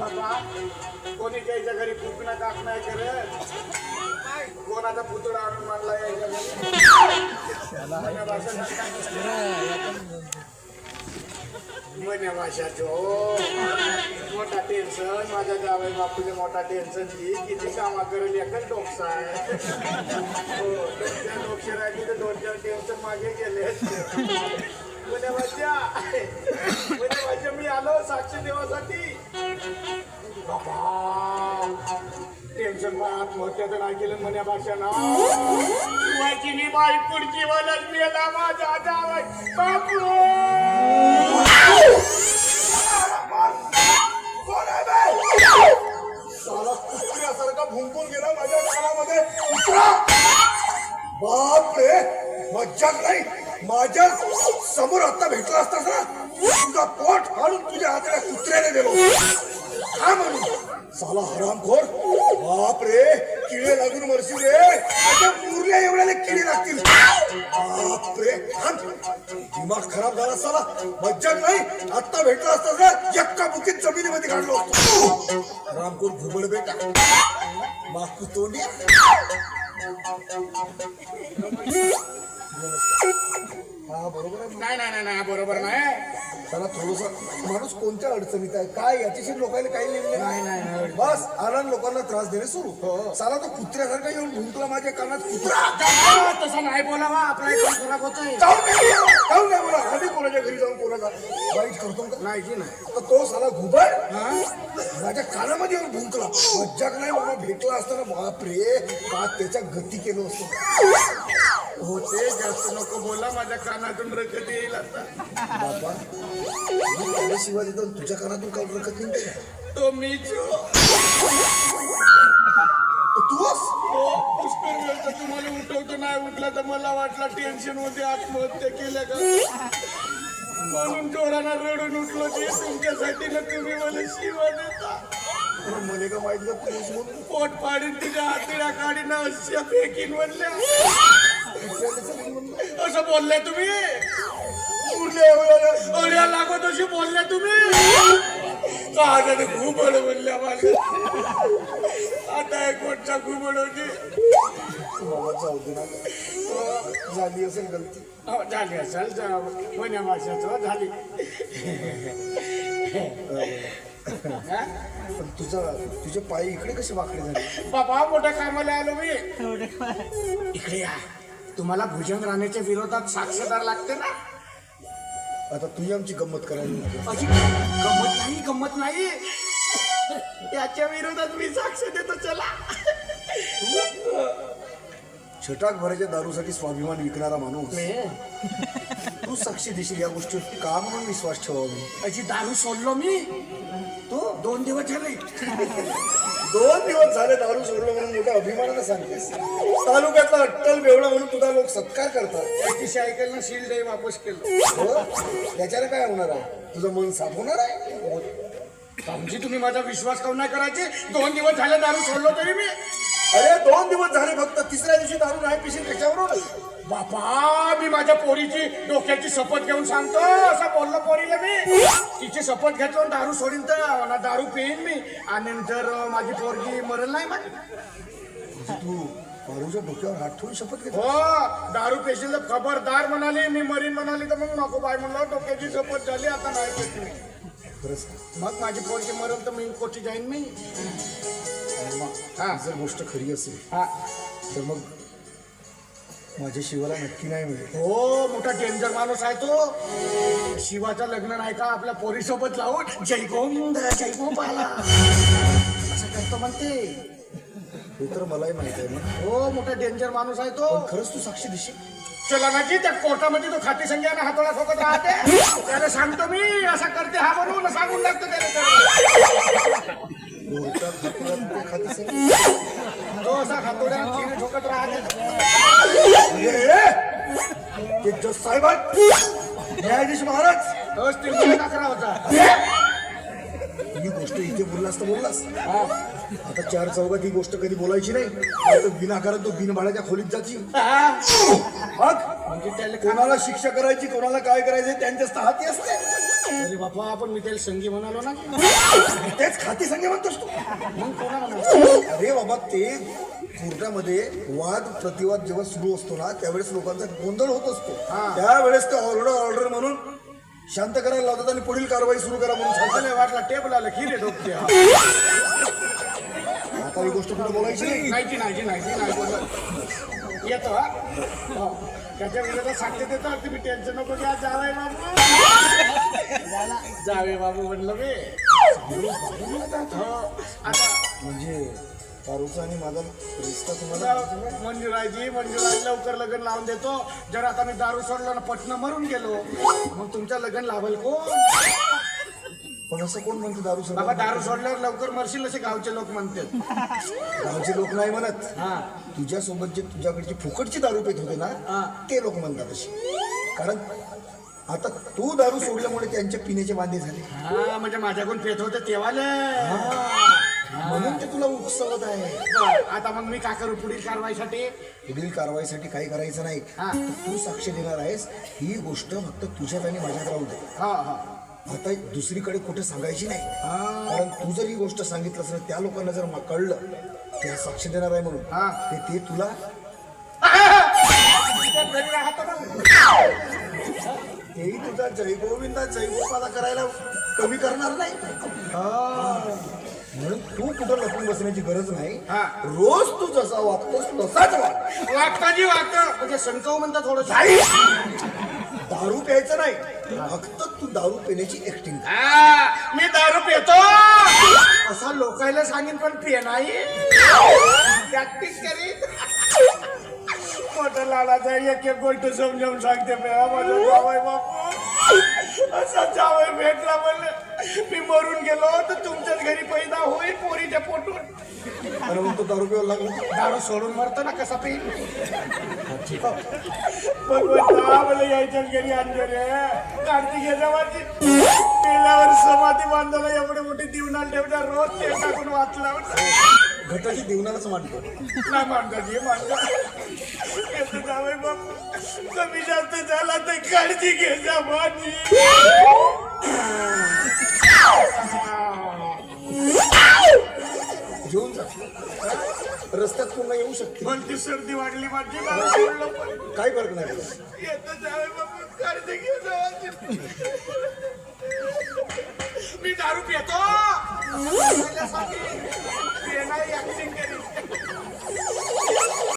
बाबा कोणी त्याच्या घरी फुकणं काक नाही करत. कोणाचा पुतळा आणून मांडला यायच्या घरी भाषाचो मोठा टेन्शन माझ्या जावई बापूले मोठा टेन्शन ती किती कामा करेल एकच डोक्सा आहे. हो, दोन चार डोकशे तर दोन चार टेन्शन मागे गेले. मन्या भाषा मन्या मी आलो साक्षी देवासाठी. टेन्शन बा आत्महत्या तर नाही केलं मन्या भाषा ना शिवाजीनी बाई पुढची वलच मेला माझा जावई बापू कुत्र्यासारखा भुंकून गेला माझ्या कानामध्ये. बाप रे मज्जाक नाही. माझ्यासमोर आता भेटला असतास ना तुझा पोट फाडून तुझ्या हाताला कुत्र्याने दिलो काय म्हणून साला हरामखोर बाप रे किडे लागून वरशी रे. माझ्या मुरल्या एवढ्याला किडे लागतील. बाप रे दिमाग खराब झाला साला. मज्जा नाही. आत्ता भेटला असतास ना यक्का बुकीत जमिनीमध्ये काढलो असतो. रामकोर घुबड बेटा. माकू तोंडी. हा बरोबर आहे. नाही नाही नाही नाही बरोबर नाही. त्याला थोडस माणूस कोणत्या अडचणीत आहे? काय? याच्याशी लोकांना काही नेमले नाही, नाही, नाही. बस आला लोकांना त्रास देणे सुरू. साला तो कुत्र्यासारखा येऊन भुंकला माझ्या कानात. कुत्रा! आ, तसं नाही बोलावा. आपला एक खराब होतोय. जाऊन नाही बोला, जाऊन नाही बोला. आधी कोणाच्या घरी जाऊन कोणाचा वाईट करतो का? नाही की नाही. तर तो साला घुबड माझ्या कानामध्ये येऊन भुंकला मज्जाक नाही बाबा भेटला असताना बापरे का त्याच्या गती केलं असतं? होते जास्त नको बोला माझ्या कानातून रखत येईल आता. बाबा मी आणि तुझ्या कानातून काढून रखत निघते तो तू अस हो, वेळ तुम्हाला उठवतो नाही उठला तर मला वाटलं टेन्शनमध्ये आत्महत्या केल्या का? म्हणून जोरानं रडून उठलो की तुमच्यासाठी ना तुम्ही मला शिवा देता. मले का माहीत पोट पाडून तिच्या हातीला काढीन अशा फेकीन म्हणल्या. बोलले तुम्ही? अड्या लागत अशी बोलल्या तुम्ही? काजाने घुबड बोलल्या माझ्या. आता एक मोठा जाऊ दे ना. झाली असेल गलती. हो, झाली असेल. जा- कोण्या माशाचं झाली. हा? पण तुझा तुझे पाय इकडे कसे वाकडे झाले? बाबा मोठ्या कामाला आलो मी. इकडे या. तुम्हाला भुजंग राणेच्या विरोधात साक्षीदार लागते ना? आता तुझी आमची गंमत करायला अशी गंमत नाही गंमत नाही. याच्या विरोधात मी साक्ष देतो चला. छटाक भराच्या दारूसाठी स्वाभिमान विकणारा माणूस. तू साक्षी देशील या गोष्टीवर? का म्हणून विश्वास ठेवावी? अशी दारू सोडलो मी. तू दोन दिवस झाले. दोन दिवस झाले दारू सोडलं म्हणून मोठ्या अभिमानानं सांगतेस. तालुक्यातला अट्टल बेवडा म्हणून तुझा लोक सत्कार करतात. त्याची ऐकायला शील्ड डे वापस केलं. हो? त्याच्याने काय होणार आहे? तुझं मन साफ होणार आहे हो. आमची तुम्ही माझा विश्वास काऊन नाही करायचे? दोन दिवस झाले दारू सोडलो तरी मी. अरे दोन दिवस झाले फक्त. तिसऱ्या दिवशी दारू नाही पिशील त्याच्यावरून बापा मी माझ्या पोरीची डोक्याची शपथ घेऊन सांगतो. असं बोललो पोरीला मी. तिची शपथ घेतो दारू सोडीन तर. ना दारू पिईन मी. आणि नंतर माझी पोरगी मरल नाही मग म्हणजे तू दारूच्या डोक्यावर हात ठेवून शपथ घेतो हो दारू पेशील तर खबरदार म्हणाली मी मरीन म्हणाली तर मग नको बाय म्हणलं डोक्याची शपथ झाली आता नाही पेट मी खरंच मग माझी पोरगी मरल तर मी कोटी जाईन मी. हा. जर गोष्ट खरी असेल हा. तर मग माझ्या शिवाला नक्की नाही मिळेल. हो मोठा डेंजर माणूस आहे तो. शिवाचं लग्न नाही का आपल्या पोरीसोबत लावून? जय गोविंद जय गोपाला. असं करतो म्हणते. हे तर मलाही माहीत आहे हो मोठा डेंजर माणूस आहे तो. पण खरंच तू साक्षी देशील चला ना जी त्या कोर्टामध्ये तो खाती संख्यानं हातोडा ठोकत राहते. त्याला सांगतो मी असा करते हा म्हणून सांगून टाकतो त्याला कोर्टात हातोड्यात ते खाती सर तो असा हातोड्यानं खिरी ठोकत राहते. ते जज साहेब. न्यायाधीश महाराज. तोच ते दाखरा होता. ही गोष्ट इथे बोललास तर बोललास. आता चार चौघात ही गोष्ट कधी बोलायची नाही. नाही तर विनाकारण तो बिनभाड्याच्या खोलीत जाची हा. मग म्हणजे त्याला कोणाला शिक्षा करायची कोणाला काय करायचं त्यांच्याच तर हाती असते. अरे बापा आपण मी त्याला संगी म्हणालो ना तेच खाती संगे म्हणतोस तू. मग कोणा म्हणालो अरे बाबा ते कोर्टामध्ये वाद प्रतिवाद जेव्हा सुरू असतो ना त्यावेळेस लोकांचा गोंधळ होत असतो. हा. त्यावेळेस ते ऑर्डर ऑर्डर म्हणून शांत करायला लावतात आणि पुढील कारवाई सुरू करा म्हणून मला वाटला टेबल आलं खिरे डोकते आता ही गोष्ट कुठे बोलायची नाही. नाही नाही नाही नाही बोलत. येतो हा? हो. त्याच्या विरोधात सांगते देतो तुम्ही टेन्शन नको घ्या जावे बाबू. जावे बाबू. म्हणलं बे हो. आता म्हणजे पारूचा आणि माझा रिश्ता तुम्हाला मंजुराजी मंजुराजी लवकर लग्न लावून देतो. जर आता मी दारू सोडलो ना पटणं मरून गेलो. मग तुमचं लग्न लावेल कोण? पण असं कोण म्हणते दारू बाबा सोडा दारू सोडल्यावर लवकर मरशील असे गावचे लोक म्हणतात. गावचे लोक नाही म्हणत. हा. तुझ्यासोबत जे तुझ्याकडची फुकटची दारू पेत होते हा. ना ते लोक म्हणतात अशी कारण आता तू दारू सोडल्यामुळे त्यांच्या पिण्याचे वांदे झाले. हा म्हणजे माझ्याकडून पेत होते तेव्हाले म्हणून ते तुला उकसवत आहे. आता मग मी का करू पुढील कारवाईसाठी? पुढील कारवाईसाठी काही करायचं नाही. हा. तू साक्ष देणार आहेस ही गोष्ट फक्त तुझ्यात आणि माझ्यात राहू दे. हा हा. आता दुसरीकडे कुठे सांगायची नाही. कारण तू जर ही गोष्ट सांगितलंस ना त्या लोकांना जर म- कळलं त्या साक्ष देणार आहे म्हणून. हा. ते ते तुला. तेही तुझा जयगोविंदा जयगोपाला करायला कमी करणार नाही. म्हणून तू कुठं लपून बसण्याची गरज नाही. हा. रोज तू जसा वागतोस तसाच वाग. वागता जी वागता. म्हणजे संकव म्हणता थोडं. दारू प्यायचं नाही. फक्त तू दारू पिण्याची ऍक्टिंग मी दारू पितो. असं लोकायला सांगेन पण पिय नाही. प्रॅक्टिस करीत मोठं लाडाचा एक एक गोष्ट समजावून सांगते. मेळा माझा जावय बापू. असा जावय भेटला म्हणलं मी मरून गेलो तर तुमच्याच घरी पैदा होईल पोरीच्या पोटून. आणि मग तो दारू प्यायला लागला. दारू सोडून मरतो ना कसा पी भगवंता मला यायच्याच घरी आणलं रे कार्तिक माझी पेल्यावर समाधी बांधायला एवढे मोठे दिवनाल ठेवल्या रोज ते टाकून वाचला घटाची देवनालाच मांडतो नाही मांडाजी मांडा कसं जावं बाप. कमी जास्त झाला तर काळजी घे जा माझी घेऊन जा. रस्त्यात पुन्हा येऊ शकते. भलती सर्दी वाढली माझी दारू सोडलं पण. काही फरक नाही पडत. येतं जावे बापू काळजी घे जा माझी. मी दारू पितो पिण्याची acting